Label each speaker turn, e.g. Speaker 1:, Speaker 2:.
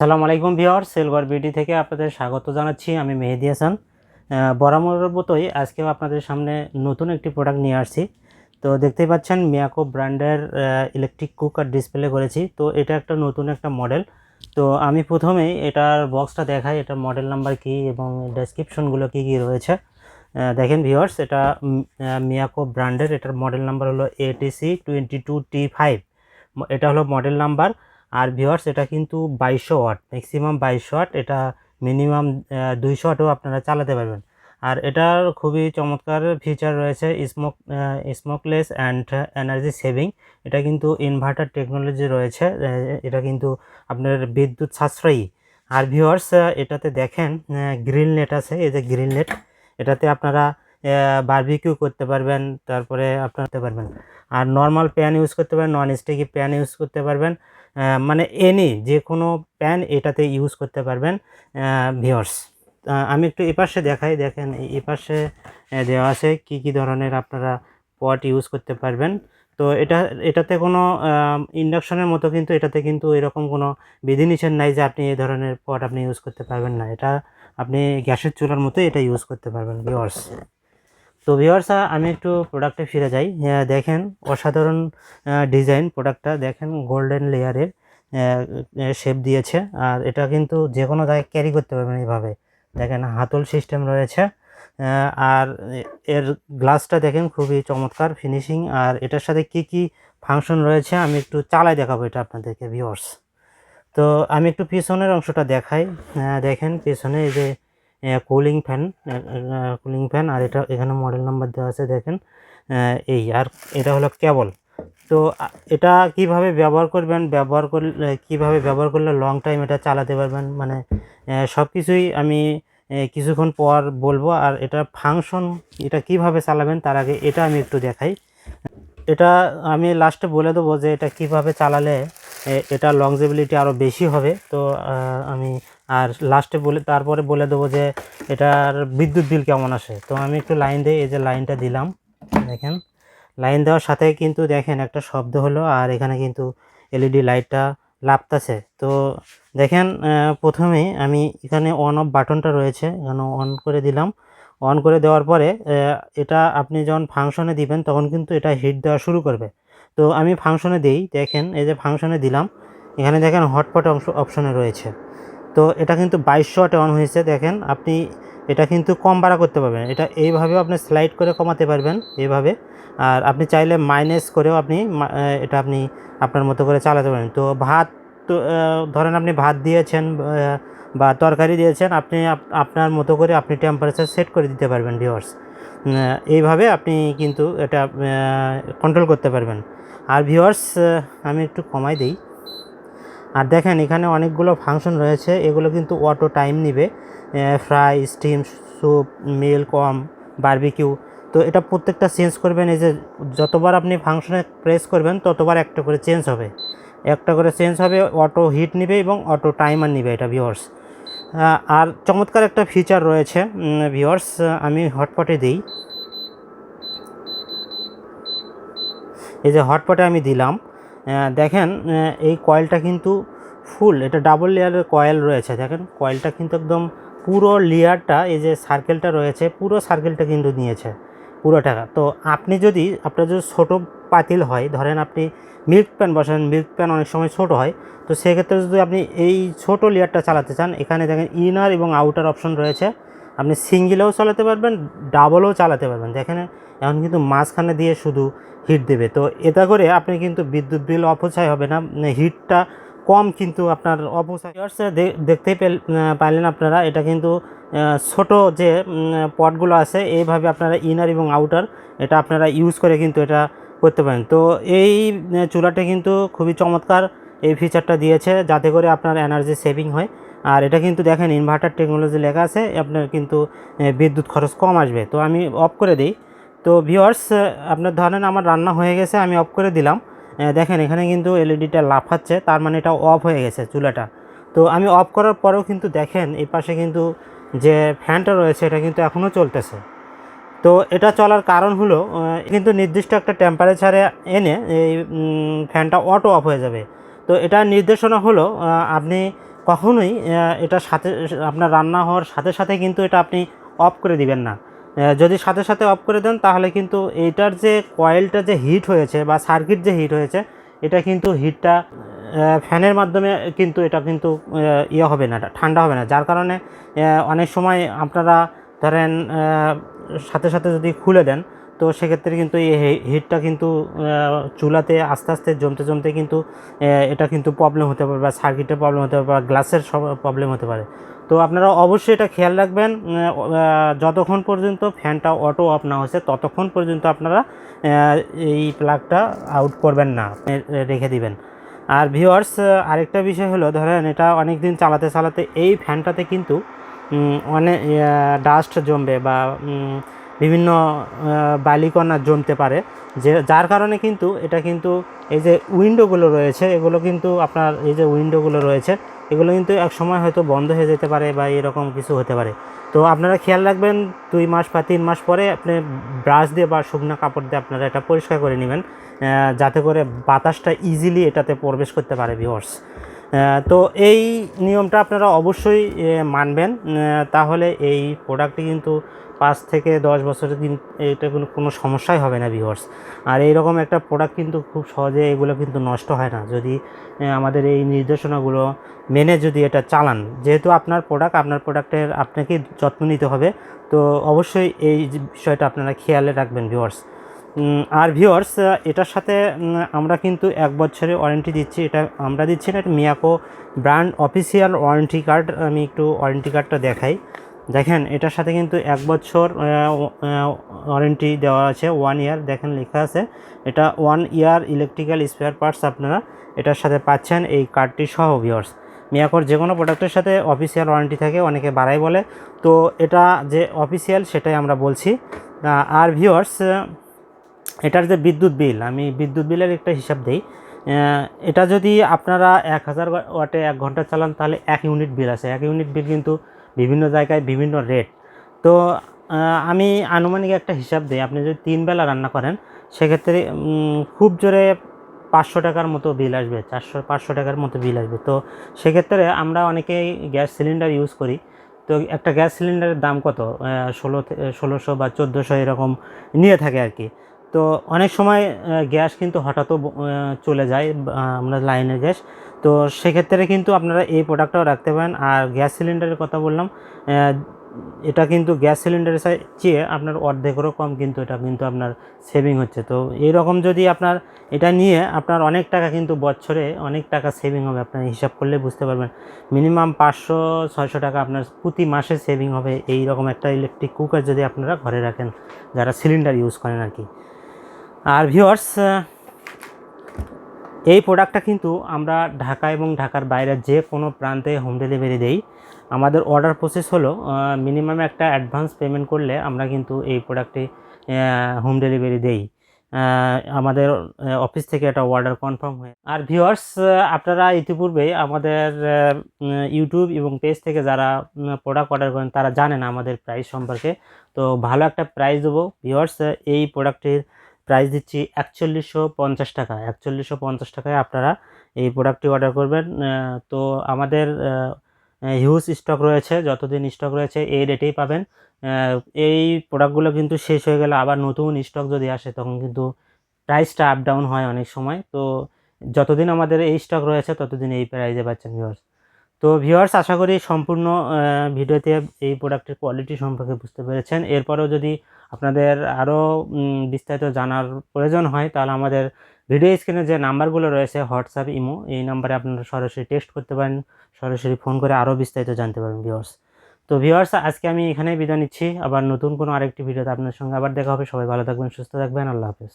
Speaker 1: সালাম আলাইকুম viewer সেলগর BD থেকে আপনাদের স্বাগত জানাচ্ছি। আমি মেহেদি হাসান। আহ, বরাবরের মতোই আজকেও আপনাদের সামনে নতুন একটি প্রোডাক্ট নিয়ে আসছি। তো দেখতেই পাচ্ছেন মিয়াকো ব্র্যান্ডের ইলেকট্রিক কুকার ডিসপ্লে করেছি। তো এটা একটা নতুন একটা মডেল তো আমি প্রথমেই এটার বক্সটা দেখাই এটার মডেল নাম্বার কি এবং ডেসক্রিপশনগুলো কি কি রয়েছে। দেখেন ভিওর্স এটা মিয়াকো ব্র্যান্ডের এটার মডেল নাম্বার হলো ATC twenty two T five এটা হলো মডেল নাম্বার আর ভিওয়ার্স এটা কিন্তু বাইশশো ওয়াট ম্যাক্সিমাম বাইশশো ওয়াট এটা মিনিমাম দুইশো ওয়াটও আপনারা চালাতে পারবেন। আর এটার খুবই চমৎকার ফিচার রয়েছে smoke smokeless and energy saving এটা কিন্তু ইনভার্টার টেকনোলজি রয়েছে এটা কিন্তু আপনার বিদ্যুৎ সাশ্রয়ী। আর ভিওয়ার্স এটাতে দেখেন গ্রিন নেট আছে, এই যে গ্রিন নেট এটাতে আপনারা বারবিকিউ করতে পারবেন, তারপরে আপনার করতে পারবেন। আর নর্মাল প্যান ইউজ করতে পারবেন নন স্টিকি প্যান ইউজ করতে পারবেন। মানে এনি যে কোনো প্যান এটাতে ইউজ করতে পারবেন ভিওর্স আমি একটু এপাশে দেখাই, দেখেন এপাশে দেওয়া আছে কি কি ধরনের আপনারা পট ইউজ করতে পারবেন। তো এটা, এটাতে কোনো ইন্ডাকশনের মতো কিন্তু এটাতে কিন্তু এরকম কোনো বিধিনিষেধ নাই যে আপনি এই ধরনের পট আপনি ইউজ করতে পারবেন না। এটা আপনি গ্যাসের চুলার মতো এটা ইউজ করতে পারবেন ভিওর্স তো ভিওর্স আমি একটু প্রোডাক্টে ফিরে যাই। দেখেন অসাধারণ ডিজাইন প্রোডাক্টটা দেখেন গোল্ডেন লেয়ারের শেপ দিয়েছে। আর এটা কিন্তু যে কোনো জায়গায় ক্যারি করতে পারবেন এইভাবে। দেখেন হাতল সিস্টেম রয়েছে। আর এর গ্লাসটা দেখেন খুবই চমৎকার ফিনিশিং আর এটার সাথে কি কি ফাংশন রয়েছে আমি একটু চালাই দেখাবো এটা আপনাদেরকে ভিওর্স তো আমি একটু পিছনের অংশটা দেখাই। দেখেন পিছনে এই যে কুলিং ফ্যান কুলিং ফ্যান আর এটা এখানে মডেল নাম্বার দেওয়া আছে, দেখেন। এই, আর এটা হলো কেবল তো এটা কীভাবে ব্যবহার করবেন? ব্যবহার করলে, কীভাবে ব্যবহার করলে লং টাইম এটা চালাতে পারবেন? মানে সব কিছুই আমি কিছুক্ষণ পর বলব। আর এটা ফাংশন এটা কীভাবে চালাবেন তার আগে এটা আমি একটু দেখাই। এটা আমি লাস্টে বলে দেবো যে এটা কীভাবে চালালে এটা লংজেবিলিটি আরও বেশি হবে। তো আমি আর লাস্টে বলে তারপরে বলে দেবো যে এটার বিদ্যুৎ বিল কেমন আসে। তো আমি একটু লাইন দিই এই যে লাইনটা দিলাম দেখেন। লাইন দেওয়ার সাথে কিন্তু দেখেন একটা শব্দ হলো আর এখানে কিন্তু এলইডি লাইটটা লাপতাছে। তো দেখেন আহ, প্রথমেই আমি এখানে অন অফ বাটনটা রয়েছে এখানে অন করে দিলাম। অন করে দেওয়ার পরে এটা আপনি যখন ফাংশনে দিবেন তখন কিন্তু এটা হিট দেওয়া শুরু করবে। তো আমি ফাংশনে দিই দেখেন এই যে ফাংশনে দিলাম। এখানে দেখেন হটপট অংশ অপশনে রয়েছে। তো এটা কিন্তু বাইশশো ওয়াটে অন হয়েছে, দেখেন। আপনি এটা কিন্তু কম বাড়া করতে পারবেন। এটা এইভাবেও আপনি স্লাইড করে কমাতে পারবেন, এইভাবে। আর আপনি চাইলে মাইনাস করেও আপনি এটা আপনি আপনার মতো করে চালাতে পারেন। তো ভাত, তো ধরেন আপনি ভাত দিয়েছেন বা তরকারি দিয়েছেন, আপনি আপনার মতো করে আপনি টেম্পারেচার সেট করে দিতে পারবেন ভিওয়ার্স এইভাবে আপনি কিন্তু এটা কন্ট্রোল করতে পারবেন। আর ভিওয়ার্স আমি একটু কমাই দিই। আর দেখেন, এখানে অনেকগুলো ফাংশন রয়েছে। এগুলো কিন্তু অটো টাইম নিবে। ফ্রাই স্টিম স্যুপ মিল কম বারবিকিউ তো এটা প্রত্যেকটা চেঞ্জ করবেন। এই যে যতবার আপনি ফাংশনে প্রেস করবেন, ততবার একটা করে চেঞ্জ হবে। একটা করে চেঞ্জ হবে অটো হিট নিবে এবং অটো টাইমার নিবে এটা ভিওর্স আর চমৎকার একটা ফিচার রয়েছে ভিওর্স আমি হটপটে দিই। এই যে হটপটে আমি দিলাম। দেখেন এই কয়েলটা কিন্তু ফুল এটা ডাবল লেয়ারের কয়েল রয়েছে, দেখেন কয়েলটা কিন্তু একদম পুরো লেয়ারটা এই যে সার্কেলটা রয়েছে, পুরো সার্কেলটা কিন্তু নিয়েছে, পুরো টাকা। তো আপনি যদি, আপনার যদি ছোটো পাতিল হয়, ধরেন আপনি মিল্ক প্যান বসান মিল্ক প্যান অনেক সময় ছোট হয়, তো সেক্ষেত্রে যদি আপনি এই ছোট লেয়ারটা চালাতে চান, এখানে দেখেন ইনার এবং আউটার অপশন রয়েছে আপনি সিঙ্গেলেও চালাতে পারবেন, ডাবলও চালাতে পারবেন। দেখেন, এখন কিন্তু মাঝখানে দিয়ে শুধু হিট দেবে। তো এটা করে আপনি কিন্তু বিদ্যুৎ বিল অপচয় হবে না। হিটটা কম কিন্তু আপনার অপচয়। দেখতেই পাইলেন আপনারা, এটা কিন্তু ছোট যে পটগুলো আছে, এইভাবে আপনারা ইনার এবং আউটার এটা আপনারা ইউজ করে কিন্তু এটা করতে পারেন। তো এই চুলাটা কিন্তু খুবই চমৎকার এই ফিচারটা দিয়েছে, যাতে করে আপনার এনার্জি সেভিং হয়। আর এটা কিন্তু দেখেন ইনভার্টার টেকনোলজি লেখা আছে, আপনার কিন্তু বিদ্যুৎ খরচ কম আসবে। তো আমি অফ করে দিই। তো ভিওয়ার্স আপনার ধরেন আমার রান্না হয়ে গেছে, আমি অফ করে দিলাম। দেখেন এখানে কিন্তু এলইডিটা লাফাচ্ছে, তার মানে এটা অফ হয়ে গেছে চুলাটা। তো আমি অফ করার পরেও কিন্তু দেখেন, এই পাশে কিন্তু যে ফ্যানটা রয়েছে, এটা কিন্তু এখনও চলতেছে। তো এটা চলার কারণ হলো কিন্তু নির্দিষ্ট একটা টেম্পারেচারে এনে এই ফ্যানটা অটো অফ হয়ে যাবে। তো এটা নির্দেশনা হলো আপনি কখনোই এটা সাথে, আপনার রান্না হওয়ার সাথে সাথে কিন্তু এটা আপনি অফ করে দিবেন না। যদি সাথে সাথে অফ করে দেন, তাহলে কিন্তু এইটার যে কয়েলটা যে হিট হয়েছে বা সার্কিট যে হিট হয়েছে, এটা কিন্তু হিটটা ফ্যানের মাধ্যমে কিন্তু এটা কিন্তু ইয়ে হবে না, ঠান্ডা হবে না। যার কারণে অনেক সময় আপনারা ধরেন সাথে সাথে যদি খুলে দেন তো সেক্ষেত্রে কিন্তু এই হিটটা কিন্তু চুলাতে আস্তে আস্তে জমতে জমতে কিন্তু এটা কিন্তু প্রবলেম হতে পারে বা সার্কিটের প্রবলেম হতে পারে বা গ্লাসের সব প্রবলেম হতে পারে। তো আপনারা অবশ্যই এটা খেয়াল রাখবেন যতক্ষণ পর্যন্ত ফ্যানটা অটো অফ না হচ্ছে ততক্ষণ পর্যন্ত আপনারা এই প্লাগটা আউট করবেন না রেখে দিবেন। আর ভিওয়ার্স আরেকটা বিষয় হলো, ধরেন এটা অনেক দিন চালাতে চালাতে এই ফ্যানটাতে কিন্তু অনেক ডাস্ট জমবে বা বিভিন্ন বালিকণা জমতে পারে, যে, যার কারণে কিন্তু এটা কিন্তু এই যে উইন্ডোগুলো রয়েছে, এগুলো কিন্তু আপনার এই যে উইন্ডোগুলো রয়েছে, এগুলো কিন্তু এক সময় হয়তো বন্ধ হয়ে যেতে পারে বা এরকম কিছু হতে পারে। তো আপনারা খেয়াল রাখবেন, দুই মাস বা তিন মাস পরে আপনি ব্রাশ দিয়ে বা শুকনো কাপড় দিয়ে আপনারা এটা পরিষ্কার করে নেবেন যাতে করে বাতাসটা ইজিলি এটাতে প্রবেশ করতে পারে ভিওর্স তো এই নিয়মটা আপনারা অবশ্যই মানবেন। তাহলে এই প্রোডাক্টটি কিন্তু পাঁচ থেকে দশ বছরের দিন, এটা কোনো কোনো সমস্যাই হবে না ভিওর্স আর এইরকম একটা প্রোডাক্ট কিন্তু খুব সহজে এগুলো কিন্তু নষ্ট হয় না। যদি আমাদের এই নির্দেশনাগুলো মেনে যদি এটা চালান, যেহেতু আপনার প্রোডাক্ট আপনার প্রোডাক্টের আপনাকে যত্ন নিতে হবে। তো অবশ্যই এই বিষয়টা আপনারা খেয়ালে রাখবেন ভিওর্স আর ভিওর্স এটার সাথে আমরা কিন্তু এক বছরের ওয়ারেন্টি দিচ্ছি। এটা আমরা দিচ্ছি না, এটা Miyako brand official warranty card আমি একটু ওয়ারেন্টি কার্ডটা দেখাই। দেখেন, এটার সাথে কিন্তু এক বছর ওয়ারেন্টি দেওয়া আছে ওয়ান ইয়ার দেখেন, লেখা আছে, এটা one year electrical spare parts আপনারা এটার সাথে পাচ্ছেন, এই কার্ডটি সহ ভিওর্স মিয়াকোর যে কোনো প্রোডাক্টের সাথে অফিসিয়াল ওয়ারেন্টি থাকে, অনেকে বাড়াই বলে। তো এটা যে অফিসিয়াল সেটাই আমরা বলছি। আর ভিওর্স এটার যে বিদ্যুৎ বিল, আমি বিদ্যুৎ বিলের একটা হিসাব দিই এটা যদি আপনারা এক হাজার ওয়াটে এক ঘণ্টা চালান, তাহলে এক ইউনিট বিল আছে। এক ইউনিট বিল কিন্তু বিভিন্ন জায়গায় বিভিন্ন রেট তো আমি আনুমানিক একটা হিসাব দিই, আপনি যদি তিন বেলা রান্না করেন, সেক্ষেত্রে খুব জোরে পাঁচশো টাকার মতো বিল আসবে, চারশো, পাঁচশো টাকার মতো বিল আসবে। তো, সেক্ষেত্রে আমরা অনেকেই গ্যাস সিলিন্ডার ইউজ করি। তো, একটা গ্যাস সিলিন্ডারের দাম কত? ষোলো ষোলোশো বা চোদ্দোশো এরকম নিয়ে থাকে আর কি। তো অনেক সময় গ্যাস কিন্তু হঠাৎও চলে যায় আমরা লাইনের গ্যাস। তো সেক্ষেত্রে কিন্তু আপনারা এই প্রোডাক্টটাও রাখতে পারেন। আর গ্যাস সিলিন্ডারের কথা বললাম এটা কিন্তু গ্যাস সিলিন্ডারের চেয়ে আপনার অর্ধেকেরও কম কিন্তু এটা কিন্তু আপনার সেভিং হচ্ছে। তো এইরকম যদি আপনার এটা নিয়ে আপনার অনেক টাকা কিন্তু বছরে অনেক টাকা সেভিং হবে, আপনার হিসাব করলে বুঝতে পারবেন। মিনিমাম পাঁচশো, ছয়শো টাকা আপনার প্রতি মাসে সেভিং হবে। এই রকম একটা ইলেকট্রিক কুকার যদি আপনারা ঘরে রাখেন, যারা সিলিন্ডার ইউজ করেন আর কি। আর ভিওয়ার্স এই প্রোডাক্টটা কিন্তু আমরা ঢাকা এবং ঢাকার বাইরে যে কোনো প্রান্তে হোম ডেলিভারি দেই। আমাদের অর্ডার প্রসেস হলো মিনিমাম একটা অ্যাডভান্স পেমেন্ট করলে আমরা কিন্তু এই প্রোডাক্টটি হোম ডেলিভারি দেই। আমাদের অফিস থেকে এটা অর্ডার কনফার্ম হয়ে আর ভিউয়ার্স আপনারা ইতিপূর্বে আমাদের ইউটিউব এবং পেজ থেকে যারা প্রোডাক্ট অর্ডার করেন, তারা জানেন আমাদের প্রাইস সম্পর্কে। তো ভালো একটা প্রাইস দেবো। ভিউয়ার্স এই প্রোডাক্টের প্রাইস দিচ্ছি একচল্লিশশো পঞ্চাশ টাকা। একচল্লিশশো পঞ্চাশ টাকায় আপনারা এই প্রোডাক্টটি অর্ডার করবেন। তো আমাদের হিউজ স্টক রয়েছে, যতদিন স্টক রয়েছে, এই রেটেই পাবেন। এই প্রোডাক্টগুলো কিন্তু শেষ হয়ে গেলে আবার নতুন স্টক যদি আসে, তখন কিন্তু প্রাইসটা আপ ডাউন হয় অনেক সময়। তো যতদিন আমাদের এই স্টক রয়েছে, ততদিন এই প্রাইসে পাচ্ছেন ভিউয়ার্স তো ভিউয়ার্স আশা করি সম্পূর্ণ ভিডিওতে এই প্রোডাক্টের কোয়ালিটি সম্পর্কে বুঝতে পেরেছেন। এরপরেও যদি আপনাদের আরও বিস্তারিত জানার প্রয়োজন হয়, তাহলে আমাদের ভিডিও স্ক্রিনে যে নাম্বারগুলো রয়েছে হোয়াটসঅ্যাপ ইমো এই নাম্বারে আপনারা সরাসরি টেক্সট করতে পারেন, সরাসরি ফোন করে আরও বিস্তারিত জানতে পারেন ভিউয়ার্স তো ভিউয়ার্স আজকে আমি এখানেই বিদায় নিচ্ছি। আবার নতুন কোনো আরেকটি ভিডিওতে আপনার সঙ্গে আবার দেখা হবে। সবাই ভালো থাকবেন, সুস্থ থাকবেন। আল্লাহ হাফেজ।